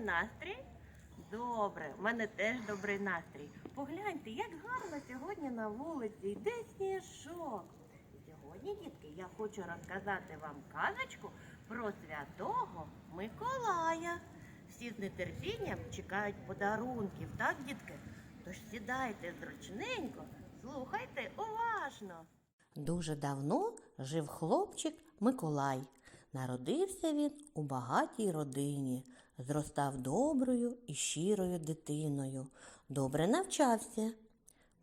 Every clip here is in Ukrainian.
сьогодні настрій? Добре, в мене теж добрий настрій. Погляньте, як гарно сьогодні на вулиці йде сніжок. Сьогодні, дітки, я хочу розказати вам казочку про святого Миколая. Всі з нетерпінням чекають подарунків, так, дітки? Тож сідайте зручненько, слухайте уважно. Дуже давно жив хлопчик Миколай. Народився він у багатій родині, зростав доброю і щирою дитиною, добре навчався.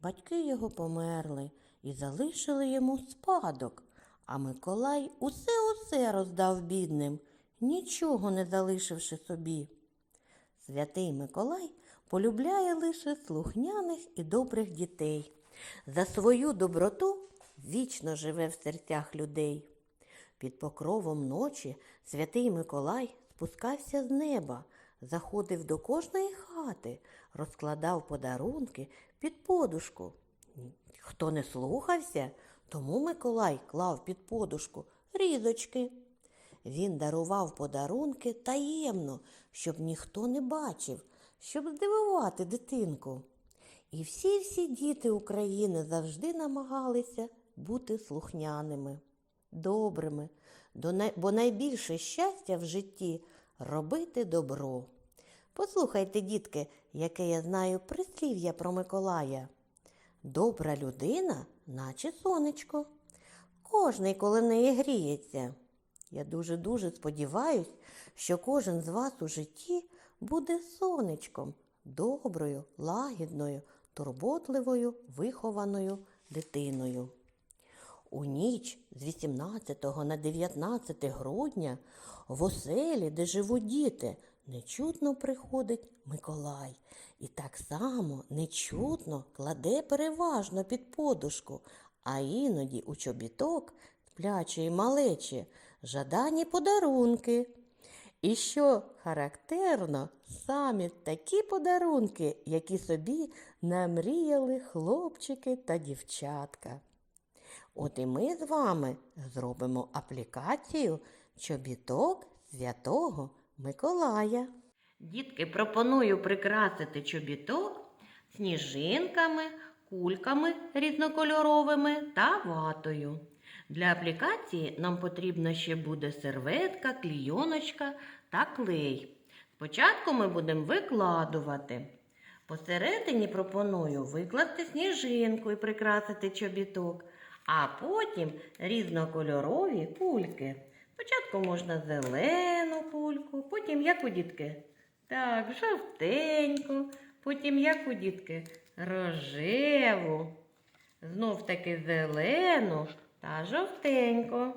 Батьки його померли і залишили йому спадок, а Миколай усе-усе роздав бідним, нічого не залишивши собі. Святий Миколай полюбляє лише слухняних і добрих дітей. За свою доброту вічно живе в серцях людей. Під покровом ночі святий Миколай спускався з неба, заходив до кожної хати, розкладав подарунки під подушку. Хто не слухався, тому Миколай клав під подушку різочки. Він дарував подарунки таємно, щоб ніхто не бачив, щоб здивувати дитинку. І всі-всі діти України завжди намагалися бути слухняними, добрими, бо найбільше щастя в житті робити добро. Послухайте, дітки, яке я знаю прислів'я про Миколая. Добра людина, наче сонечко. Кожний коло неї гріється. Я дуже-дуже сподіваюсь, що кожен з вас у житті буде сонечком, доброю, лагідною, турботливою, вихованою дитиною. У ніч з 18 на 19 грудня в оселі, де живуть діти, нечутно приходить Миколай і так само нечутно кладе переважно під подушку, а іноді у чобіток сплячої малечі жадані подарунки. І що характерно, самі такі подарунки, які собі намріяли хлопчики та дівчатка. От і ми з вами зробимо аплікацію чобіток Святого Миколая. Дітки, пропоную прикрасити чобіток сніжинками, кульками різнокольоровими та ватою. Для аплікації нам потрібна ще буде серветка, клійоночка та клей. Спочатку ми будемо викладувати. Посередині пропоную викласти сніжинку і прикрасити чобіток, а потім різнокольорові кульки. Спочатку можна зелену кульку, потім яку дітки? Так, жовтеньку, потім яку дітки? Рожеву. Знов таки зелену та жовтеньку.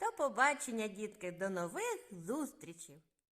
До побачення, дітки, до нових зустрічей!